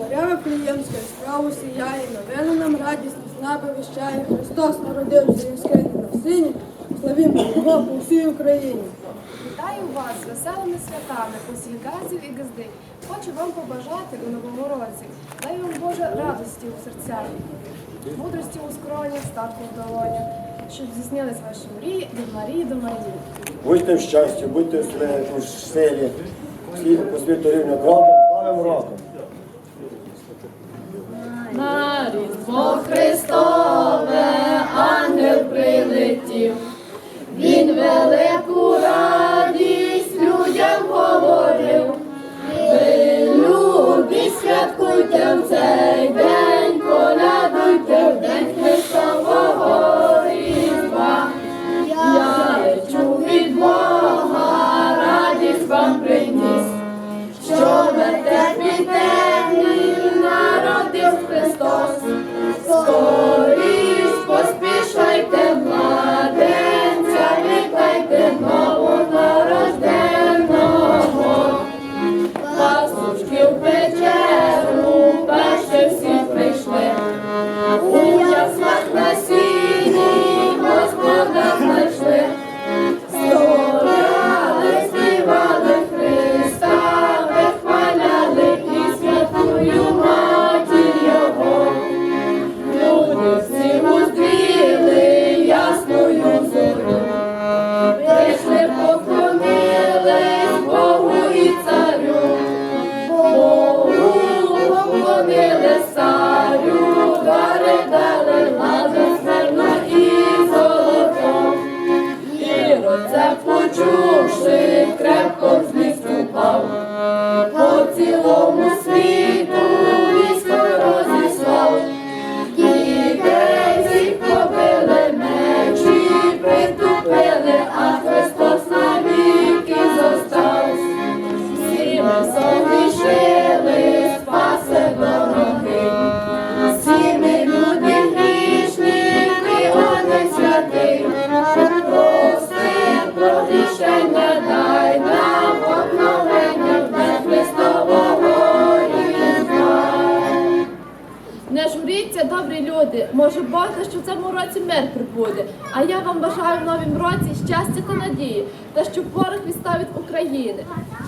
Зоря Вифлеємська, справу сіяє, новину нам радісну, слави віщає. Христос народився і скине на сині, славімо Його по всій Україні. Вітаю вас з веселими святами, усіх і газдинь. Хочу вам побажати у новому році. Дай вам Боже радості у серцях, мудрості у скронях, статку в долонях, щоб здійснились ваші мрії від Марії до Марії. Будьте в щасті, будьте в силі, всі по світу рівня кроком, з новим роком. Він велику радість людям говорив. Ви, любі, святкуйте цей день, Не журіться, добрі люди. Може Боже, що в цьому році мир прибуде. А я вам бажаю в новім році щастя та надії, та щоб ворог відставить від України.